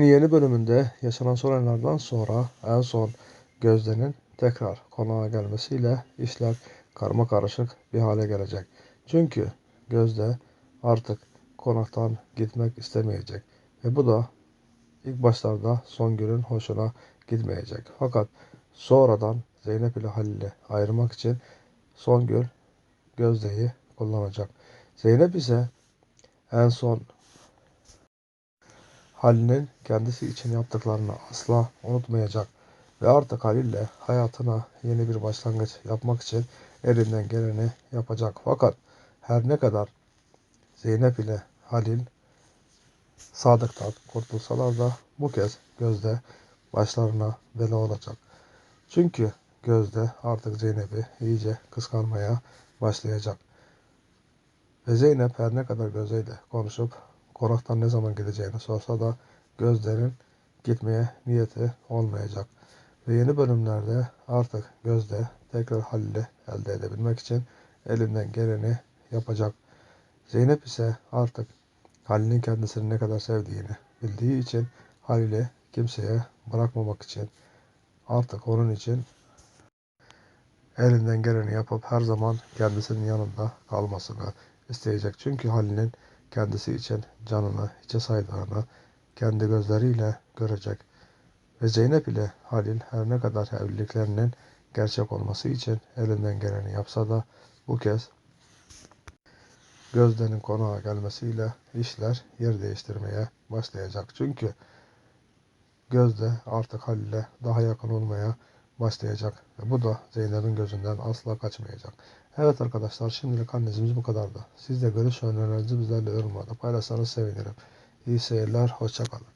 Yeni bölümünde yaşanan sorunlardan sonra en son Gözde'nin tekrar konağa gelmesiyle işler karma karışık bir hale gelecek. Çünkü Gözde artık konaktan gitmek istemeyecek ve bu da ilk başlarda Songül'ün hoşuna gitmeyecek. Fakat sonradan Zeynep ile Halil'i ayırmak için Songül Gözde'yi kullanacak. Zeynep ise en son Halil'in kendisi için yaptıklarını asla unutmayacak ve artık Halil'le hayatına yeni bir başlangıç yapmak için elinden geleni yapacak. Fakat her ne kadar Zeynep ile Halil Sadık'tan kurtulsalar da bu kez Gözde başlarına bela olacak. Çünkü Gözde artık Zeynep'i iyice kıskanmaya başlayacak. Ve Zeynep her ne kadar Gözde ile konuşup konaktan ne zaman gideceğini sorsa da Gözde'nin gitmeye niyeti olmayacak. Ve yeni bölümlerde artık Gözde tekrar Halil'i elde edebilmek için elinden geleni yapacak. Zeynep ise artık Halil'in kendisini ne kadar sevdiğini bildiği için Halil'i kimseye bırakmamak için artık onun için elinden geleni yapıp her zaman kendisinin yanında kalmasını isteyecek. Çünkü Halil'in kendisi için canını hiçe saydığını kendi gözleriyle görecek. Ve Zeynep ile Halil her ne kadar evliliklerinin gerçek olması için elinden geleni yapsa da bu kez Gözde'nin konağa gelmesiyle işler yer değiştirmeye başlayacak. Çünkü Gözde artık Halil'e daha yakın olmaya başlayacak. Ve bu da Zeynep'in gözünden asla kaçmayacak. Evet arkadaşlar şimdilik analizimiz bu kadardı. Siz de görüş ve önerilerinizi bizlerle yorumlarda paylaşsanız sevinirim. İyi seyirler, hoşçakalın.